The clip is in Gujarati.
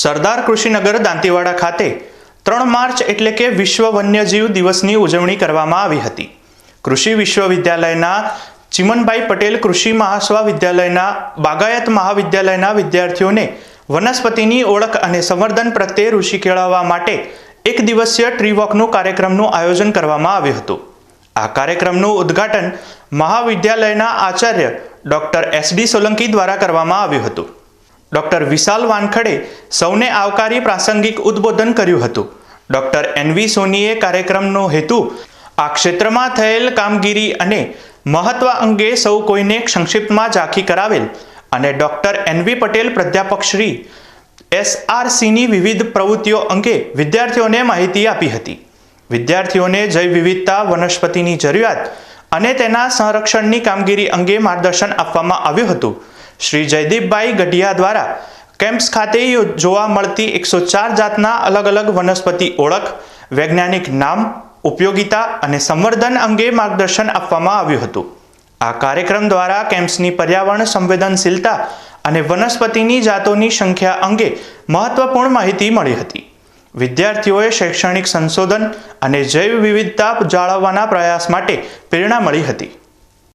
સરદાર કૃષિનગર દાંતીવાડા ખાતે ત્રણ માર્ચ એટલે કે વિશ્વ વન્યજીવ દિવસની ઉજવણી કરવામાં આવી હતી. કૃષિ વિશ્વવિદ્યાલયના ચિમનભાઈ પટેલ કૃષિ મહાવિદ્યાલયના બાગાયત મહાવિદ્યાલયના વિદ્યાર્થીઓને વનસ્પતિની ઓળખ અને સંવર્ધન પ્રત્યે ઋષિ કેળવવા માટે એક દિવસીય ટ્રી વોકનું કાર્યક્રમનું આયોજન કરવામાં આવ્યું હતું. આ કાર્યક્રમનું ઉદ્ઘાટન મહાવિદ્યાલયના Acharya doctor S D Solanki દ્વારા કરવામાં આવ્યું હતું. ડોક્ટર વિશાલ વાનખડે સૌને આવકારી પ્રાસંગિક ઉદ્બોધન કર્યું હતું. ડૉક્ટર એનવી સોનીએ કાર્યક્રમનો હેતુ આ ક્ષેત્રમાં થયેલ કામગીરી અને મહત્વ અંગે સૌ કોઈને સંક્ષિપ્તમાં ઝાંખી કરાવેલ અને ડૉક્ટર એનવી પટેલ પ્રાધ્યાપક શ્રી એસઆરસીની વિવિધ પ્રવૃત્તિઓ અંગે વિદ્યાર્થીઓને માહિતી આપી હતી. વિદ્યાર્થીઓને જૈવ વિવિધતા વનસ્પતિની જરૂરિયાત અને તેના સંરક્ષણની કામગીરી અંગે માર્ગદર્શન આપવામાં આવ્યું હતું. શ્રી જયદીપભાઈ ગઢિયા દ્વારા કેમ્પ્સ ખાતે જોવા મળતી એકસો ચાર જાતના અલગ અલગ વનસ્પતિ ઓળખ, વૈજ્ઞાનિક નામ, ઉપયોગિતા અને સંવર્ધન અંગે માર્ગદર્શન આપવામાં આવ્યું હતું. આ કાર્યક્રમ દ્વારા કેમ્પ્સની પર્યાવરણ સંવેદનશીલતા અને વનસ્પતિની જાતોની સંખ્યા અંગે મહત્વપૂર્ણ માહિતી મળી હતી. વિદ્યાર્થીઓએ શૈક્ષણિક સંશોધન અને જૈવ વિવિધતા જાળવવાના પ્રયાસ માટે પ્રેરણા મળી હતી.